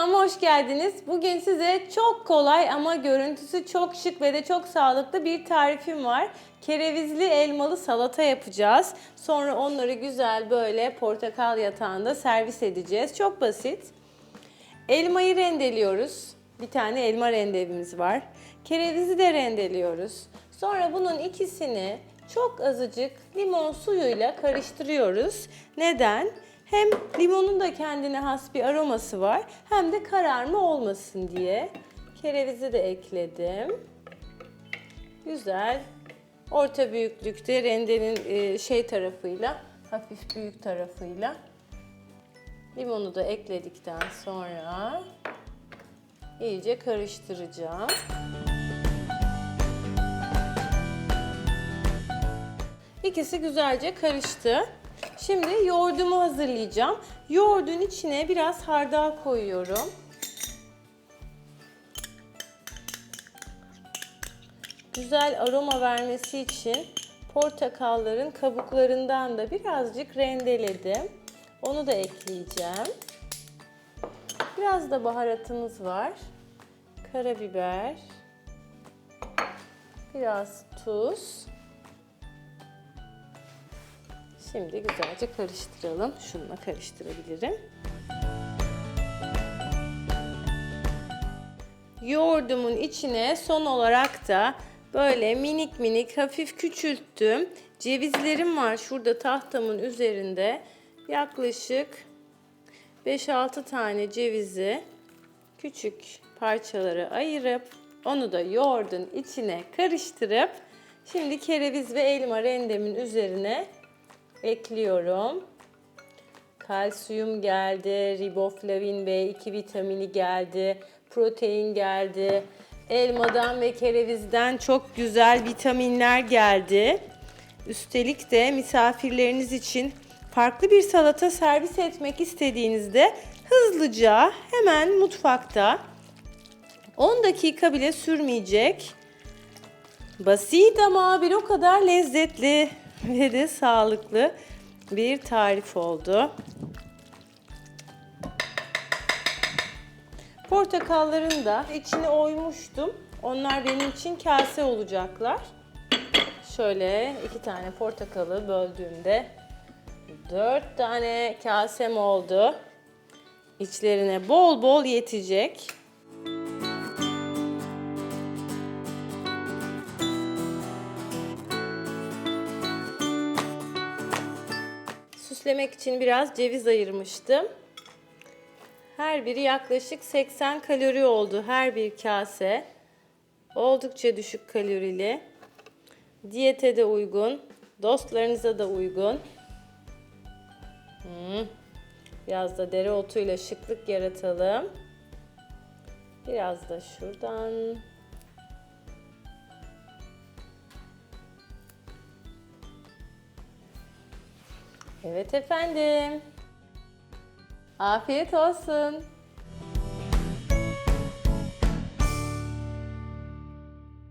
Mutfağıma hoş geldiniz. Bugün size çok kolay ama görüntüsü çok şık ve de çok sağlıklı bir tarifim var. Kerevizli elmalı salata yapacağız. Sonra onları güzel böyle portakal yatağında servis edeceğiz. Çok basit. Elmayı rendeliyoruz. Bir tane elma rendevimiz var. Kerevizi de rendeliyoruz. Sonra bunun ikisini çok azıcık limon suyuyla karıştırıyoruz. Neden? Hem limonun da kendine has bir aroması var hem de kararma olmasın diye. Kerevizi de ekledim. Güzel. Orta büyüklükte rendenin e, şey tarafıyla, hafif büyük tarafıyla Limonu da ekledikten sonra iyice karıştıracağım. İkisi güzelce karıştı. Şimdi yoğurdumu hazırlayacağım. Yoğurdun içine biraz hardal koyuyorum. Güzel aroma vermesi için portakalların kabuklarından da birazcık rendeledim. Onu da ekleyeceğim. Biraz da baharatımız var. Karabiber. Biraz tuz. Şimdi güzelce karıştıralım. Şununla karıştırabilirim. Yoğurdumun içine son olarak da böyle minik minik hafif küçülttüm. Cevizlerim var şurada tahtamın üzerinde. Yaklaşık 5-6 tane cevizi küçük parçalara ayırıp onu da yoğurdun içine karıştırıp şimdi kereviz ve elma rendemin üzerine ekliyorum. Kalsiyum geldi, riboflavin B2 vitamini geldi, protein geldi. Elmadan ve kerevizden çok güzel vitaminler geldi. Üstelik de misafirleriniz için farklı bir salata servis etmek istediğinizde hızlıca hemen mutfakta 10 dakika bile sürmeyecek. Basit ama bir o kadar lezzetli ve de sağlıklı bir tarif oldu. Portakalların da içine oymuştum. Onlar benim için kase olacaklar. Şöyle iki tane portakalı böldüğümde dört tane kasem oldu. İçlerine bol bol yetecek. Süslemek için biraz ceviz ayırmıştım. Her biri yaklaşık 80 kalori oldu her bir kase. Oldukça düşük kalorili. Diyete de uygun, dostlarınıza da uygun. Hmm. Biraz da dereotuyla şıklık yaratalım. Biraz da şuradan. Evet efendim. Afiyet olsun.